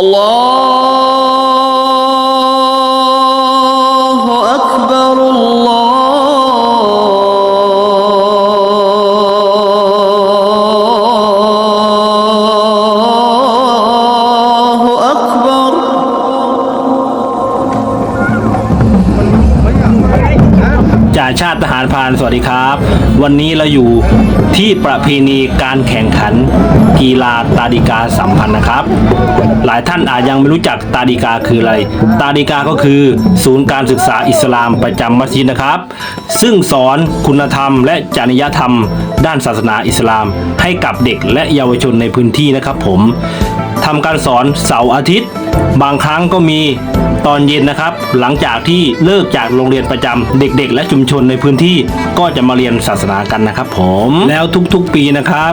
Allah. ทหารพานสวัสดีครับ วันนี้เราอยู่ที่ประเพณีการแข่งขันกีฬาตาดิกาสัมพันธ์นะครับ หลายท่านอาจยังไม่รู้จักตาดิกาคืออะไร ตาดิกาก็คือ ศูนย์การศึกษาอิสลามประจำมัสยิดนะครับ ซึ่งสอนคุณธรรมและจริยธรรม ด้านศาสนาอิสลาม ให้กับเด็กและเยาวชนในพื้นที่นะครับ ผมทำการสอนเสาร์อาทิตย์ บางครั้งก็มี อนเย็นนะครับ หลังจากที่เลิกจากโรงเรียนประจำเด็ก ๆ และชุมชนในพื้นที่ก็จะมาเรียนศาสนากันนะครับ ผมแล้วทุกๆปีนะครับ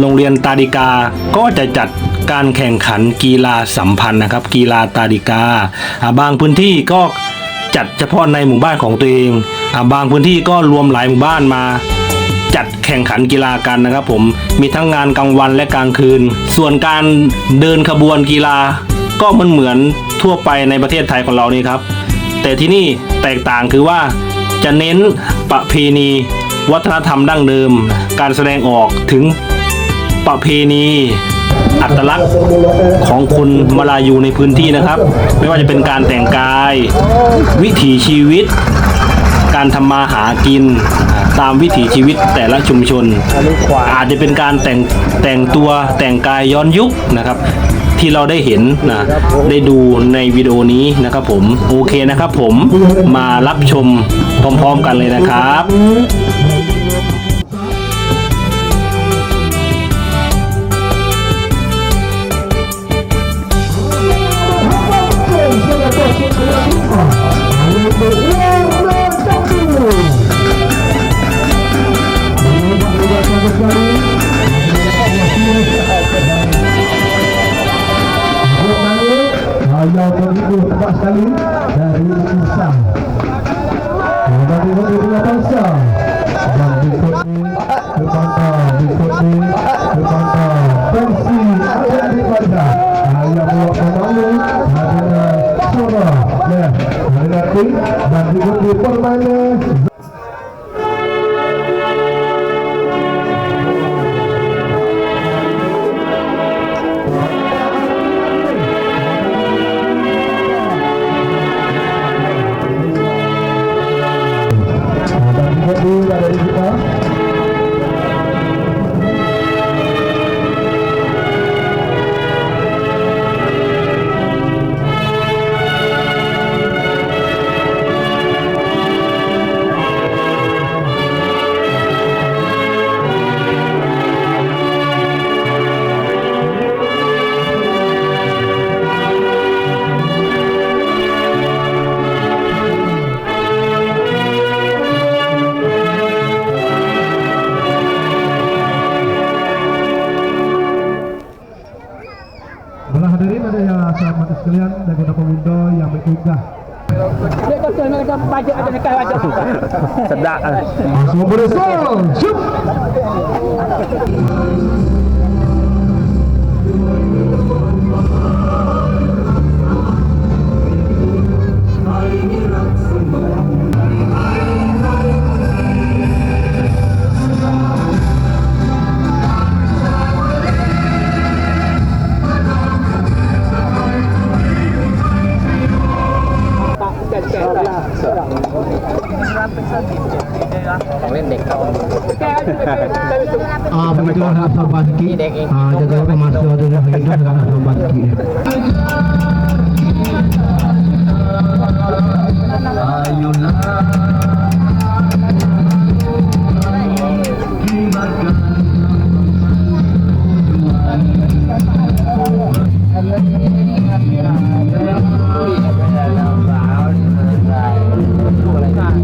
โรงเรียนตาดิกาก็จะจัดการแข่งขันกีฬาสัมพันธ์นะครับ กีฬาตาดิกาบางพื้นที่ก็จัดเฉพาะในหมู่บ้านของตัวเองบางพื้นที่ก็รวมหลายหมู่บ้านมาจัดแข่งขันกีฬากันนะครับผมมีทั้งงานกลางวันและกลางคืน ส่วนการเดินขบวนกีฬา ก็มันเหมือนทั่วไปในประเทศไทยของเรานี่ครับ แต่ที่นี่แตกต่างคือว่าจะเน้นประเพณี วัฒนธรรมดั้งเดิม การแสดงออกถึงประเพณีอัตลักษณ์ของคนมาลายูในพื้นที่นะครับ ไม่ว่าจะเป็นการแต่งกาย วิถีชีวิต การทำมาหากิน ตามวิถีชีวิตแต่ละชุมชน อาจจะเป็นการแต่งแต่งตัวแต่งกายย้อนยุคนะครับ ที่เราได้เห็นนะได้ดูในวิดีโอนี้นะครับผมโอเคนะครับผมมารับชมพร้อม ๆ กันเลยนะครับ hebat sekali dari Kisah. Dan dari Kota Pulau Pasang. Dan berikut ni berpantau, berikut ni berpantau. Fungsi akan dipandang. Saya bawa pemalu, adalah Sora. Ya, yeah. dan berikut ini permainan maju aja nih maju. Sedak. Langsung berusul. Shoot. Hagana Sabadki, Jagal Masya Adana Hagana Sabadki. Ayulah Hãy subscribe cho kênh Ghiền Mì Gõ Để không bỏ lỡ những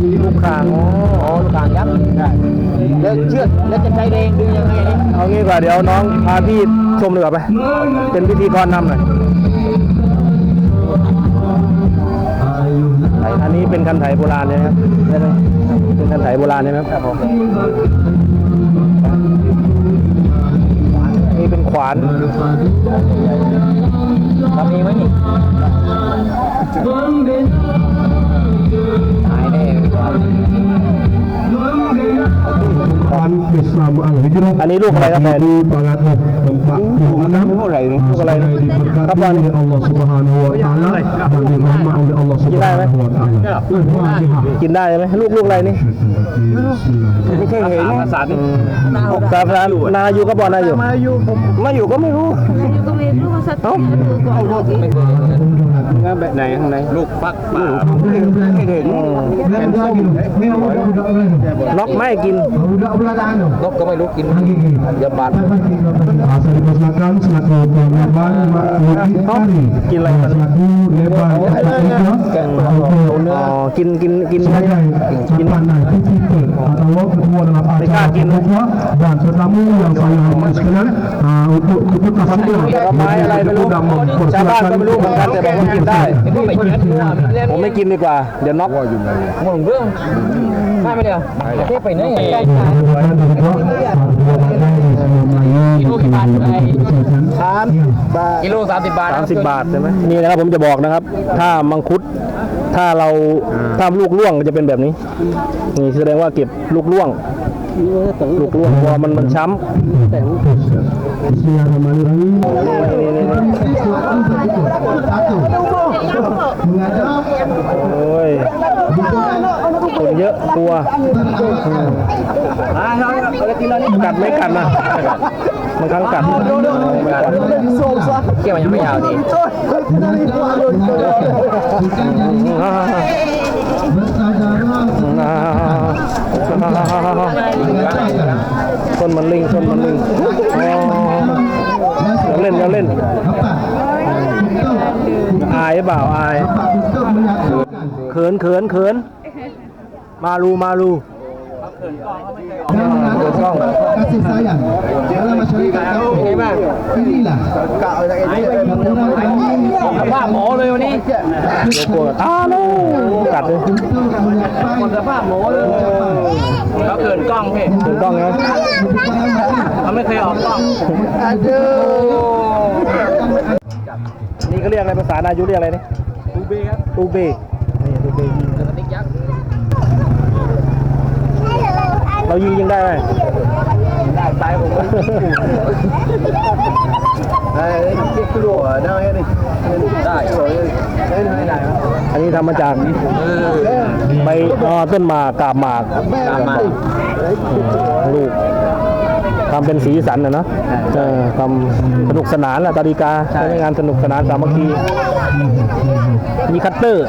video hấp dẫn sahabat sikit. Lukang, oh, lukang ยับแล้วเชือกแล้วจะใช้แรงดึงยังไงเนี่ยเอางี้ดีกว่าเดี๋ยวน้องพาพี่ชมเลยดีกว่าไป เป็นพิธีกรนำหน่อยอันนี้เป็นคันไถโบราณเลยนะครับใช่ไหมเป็นคันไถโบราณใช่ไหมครับผมนี่เป็นขวานเรามีไหมนี่หายแน่ อันนี้ลูกอะไรครับแม่ di Barat tempat Tuhan ลูกอะไรลูกอะไร Saya diberkati oleh Allah Subhanahu Wa Taala dan dirahmat oleh Allah Subhanahu Wa Taala. Al-Fatihah. กินได้ไหมลูกลูกอะไรนี่ Bismillah. ไม่เคยเห็นภาษาที่สาพานนาอยู่ก็บอกนาอยู่มาอยู่ผมมาอยู่ก็ไม่รู้ก็ไม่รู้ว่าสัตว์ตัวก่อนงานแบบไหนข้างในลูกฟักป่าห็นเห็นเห็น lagi tu. Ni budak budak belakang. ล็อกไม่กิน Budak belakang tu. นกก็ไม่รู้กิน Lagi ni. อย่าบาด Asal dipersilakan selaku pengumuman Mak Lukit Kari. Selaku lebar ketiga untuk อ๋อกินกินกิน sebagai pandai principal atau ketua dalam acara pembuka dan tetamu yang saya hormati sekalian ah, untuk keputusan saya Ramai alai belum. Cabar ก็ไม่รู้เหมือนกันแต่บอกว่ากินได้ผมไม่กินดีกว่า เดี๋ยวน็อกหมดเรื่องได้ไหมเดียวเทไปไหนกิโลสามสิบบาทสามสิบบาทใช่ไหมนี่นะครับผมจะบอกนะครับ ถ้ามังคุดถ้าเราถ้าลูกร่วงจะเป็นแบบนี้ นี่แสดงว่าเก็บลูกร่วง ลูกร่วงเพอมันมันช้ Bismillahirrahmanirrahim. Satu. Menghadap ำโอ้ย เยอะกลัวกัดไม่กัดนะบางครั้งกัดไม่กัดเกี่ยวมันยังไม่ยาวดีอ่า bersaudara ต้นมันลิงต้นมันลิงอ๋ออย่าเล่นอย่าเล่นอายหรือเปล่าอาย untuk menyatukan เขินเขินเขิน มาลูมาลู dan mengandung kasih sayang dalam masyarakat kampung. Inilah yang orang kami ว่าหมอเลยวันนี้กลัวอ้าโนกัดเลย untuk menyapai สภาพหมอเลยเขาเกินกล้องพี่ถึงกล้องไงเขาไม่เคยออกกล้องนี่ก็เรียกอะไรภาษานายุเรียกอะไรนี่ดูเบครับตูเบนี่ตูเบ สติ๊กยักษ์ เรายิงยิงได้ไหมได้ตายผมก็ได้เก็บกลัวได้ไหมได้ได้ได้อันนี้ทำมาจากใบต้นหมากกาบหมากตามมาลูกทำเป็นสีสันนะเนาะทำสนุกสนานแหละตาดีกาใช้งานสนุกสนานสามัคคี มีคัตเตอร์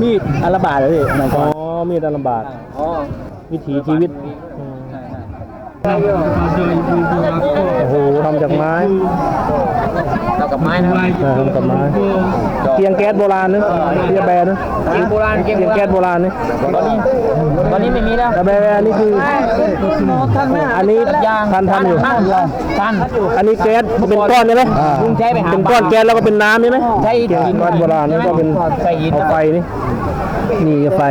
มีดอาราบาดเลยพี่อ๋อ มีดอาราบาดอ๋อวิถีชีวิต โอ้โหทำจากไม้เรากับไม้นะครับเออทำจากไม้เกียงแก๊สโบราณนึกเกียงแบร์นึกเกียงโบราณเกียงเกียงโบราแก๊ณสโบราณนึกตอนนี้ตอนนี้ไม่มีแล้วแต่แบร์นี่คืออันนี้ยางทันทันอยู่ทันอันนี้แก๊สเป็นก้อนใช่ไหมลุงใช้ไปหาเป็นก้อนแก๊สแล้วก็เป็นน้ำใช่ไหมใช้เกียงก้อนโบราณนี่ก็เป็นใช้หินเอาไฟนี่นี่ไฟ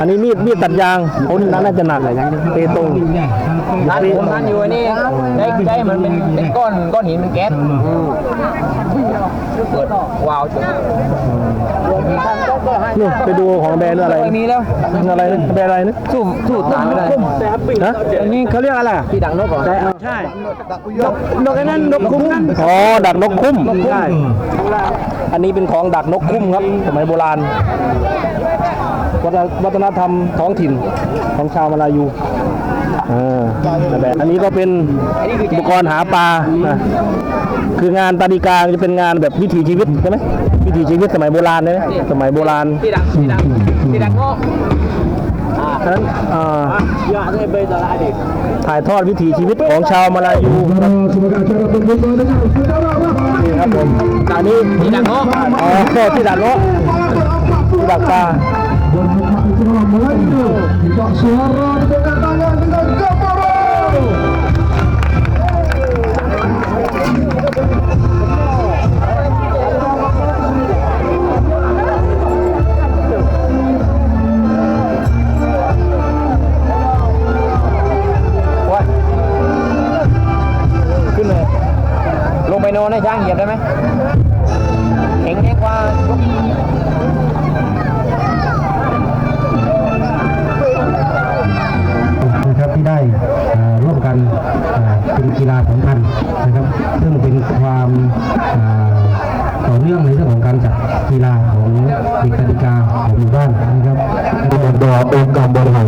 อันนี้มีดมีดตัดยางเขานี่น่าจะหนักเตตรงร้านผมร้านอยู่อันนี้ได้ได้มันเป็นเป็นก้อนก้อนหินเป็นแก๊สเปิดวาล์วจุดนี่ไปดูของแบรนด์อะไรไม่มีแล้วอะไรนะแบรนด์อะไรนะสู้สู้ตามไม่ได้ฮะอันนี้เขาเรียกอะไรที่ดังนกเหรอใช่นกไอ้นั่นนกคุ้มนั่นอ๋อดักนกคุ้มใช่อันนี้เป็นของดักนกคุ้มครับสมัยโบราณ วัฒนวัฒนธรรมท้องถิ่นของชาวมาลายูอ่าแบบอันนี้ก็เป็นอุปกรณ์หาปลานะคืองานตาดีกาจะเป็นงานแบบวิถีชีวิตใช่ไหมวิถีชีวิตสมัยโบราณเลยนะสมัยโบราณที่ดังที่ดังที่ดังนกฉะนั้นอ่าอย่าได้ไปตลาดดิถ่ายทอดวิถีชีวิตของชาวมาลายู sebagai acara pembuka dengan saudara นี่ครับผมอันนี้ที่ดังนกอ๋อที่ดักเนาะที่ดักปลา dan Bapak Islam Melayu minta suara dengan tangan dengan gambaran ขึ้นเลยลงไ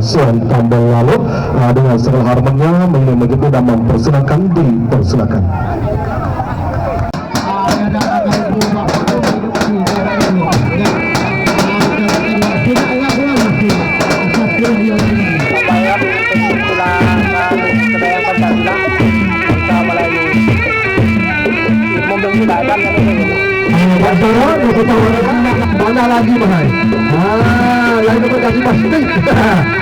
องค์การบริหารส่วนตำบลลา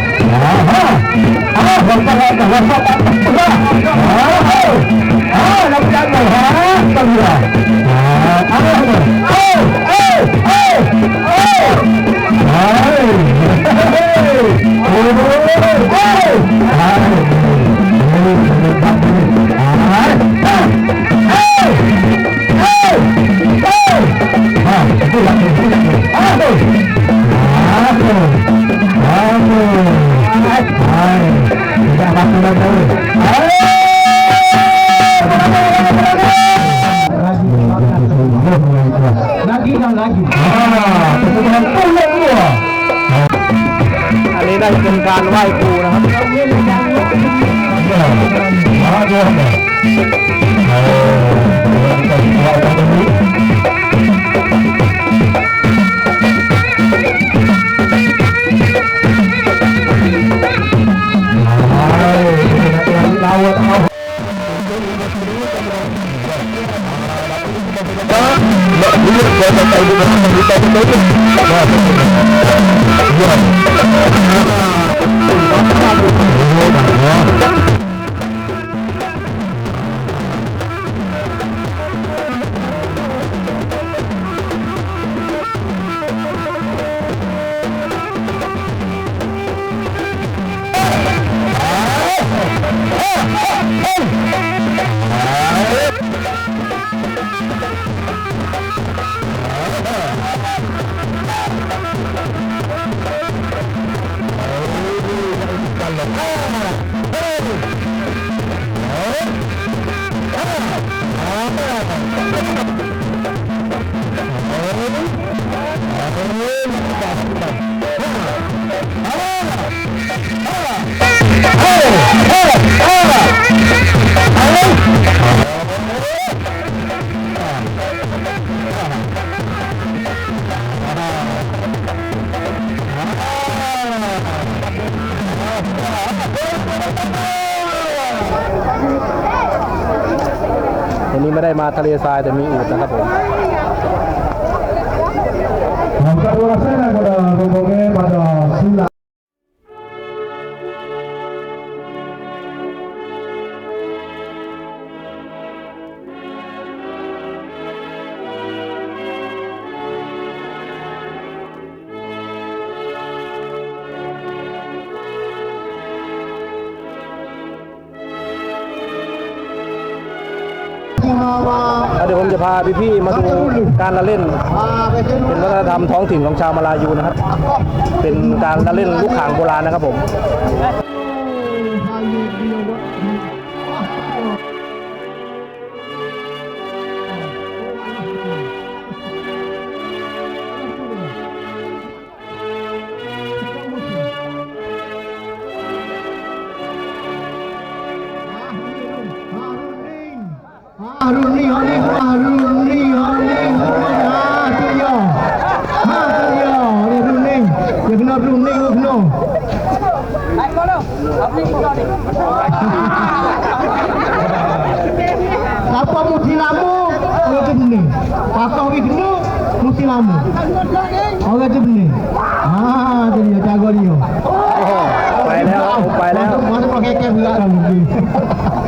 mahal? Ah, lain dapat kasih pasti. Tapi dapat kasih tahu ni ini lagi salah. Ah, antara kita dan kaki, kaki, kaki jangan dulu. Ah, kalau tengok kaki yang nampak warna, kalau kaki muka. Ah, ah, ah. Lagi போவாங்க วันนี้ไม่ได้มาทะเลทรายแต่มีอูดนะครับผม Maka rasanya pada ngomongnya pada พาพี่ๆมาดูการละเล่น เป็นวัฒนธรรมท้องถิ่นของชาวมาลายูนะครับ เป็นการละเล่นลูกข่างโบราณนะครับผม Haruni, Haruni, Haruni, Haruni, Ah, tu dia. Ha, tu dia. Dia runing. Dia kena runing, dia kena. Siapa mesti lama, orang tu benih. Pasal orang kena, mesti lama. Orang tu benih. Ha, tu dia, jaga dia. ไปแล้วครับผ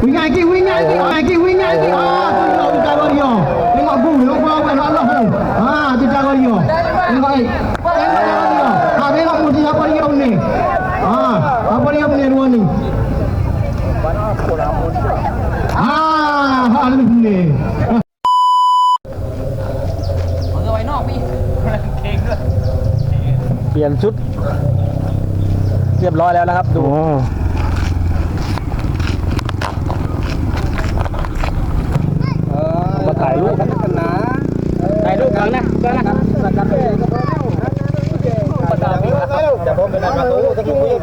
Wing lagi, wing lagi, lagi wing lagi. Ah, tu tengok tu cara dia. Tengok bu, tengok bu awak nak Allah tu. Ha, tu cara dia. Tengok ai. Tengok cara dia. Ha, tengok mesti apa dia ni. Ha, apa dia ni dua ni. Ah, ha ni. เปลี่ยนชุด เรียบร้อยแล้วนะครับ ดู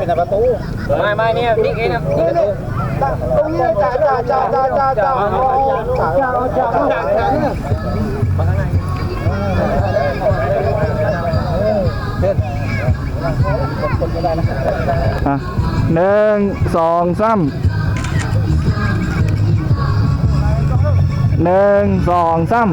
เป็นประตูไม่ไม่เนี่ยนี่เองนะประตูตรงนี้จ่าจ่าจ่าจ่าจ่าจ่าจ่าจ่าจ่าอะหนึ่งสองสามหนึ่งสองสาม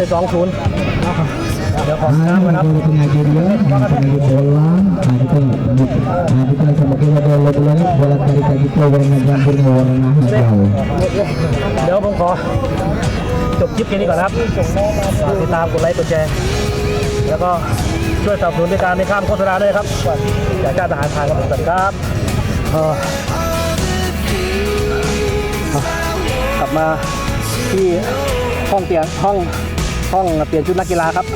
อ้สองศูนย์เดี๋ยวขอน้ำนะครับคุณนายยืนเยอะคุณนายยืนโบลานอาจจะอาจจะสมัครเราโบลานโบลลานโบลานการการที่เราเรียนการเป็นวรรณะของเราเดี๋ยวผมขอจบคลิปแค่นี้ก่อนครับติดตามกดไลค์กดแชร์แล้วก็ช่วยสนับสนุนในการไม่ข้ามโฆษณาด้วยครับอยากจ้างทการผ่านกับผมครับกลับมาที่ห้องเตียงห้อง ห้องเปลี่ยนชุดนักกีฬาครับ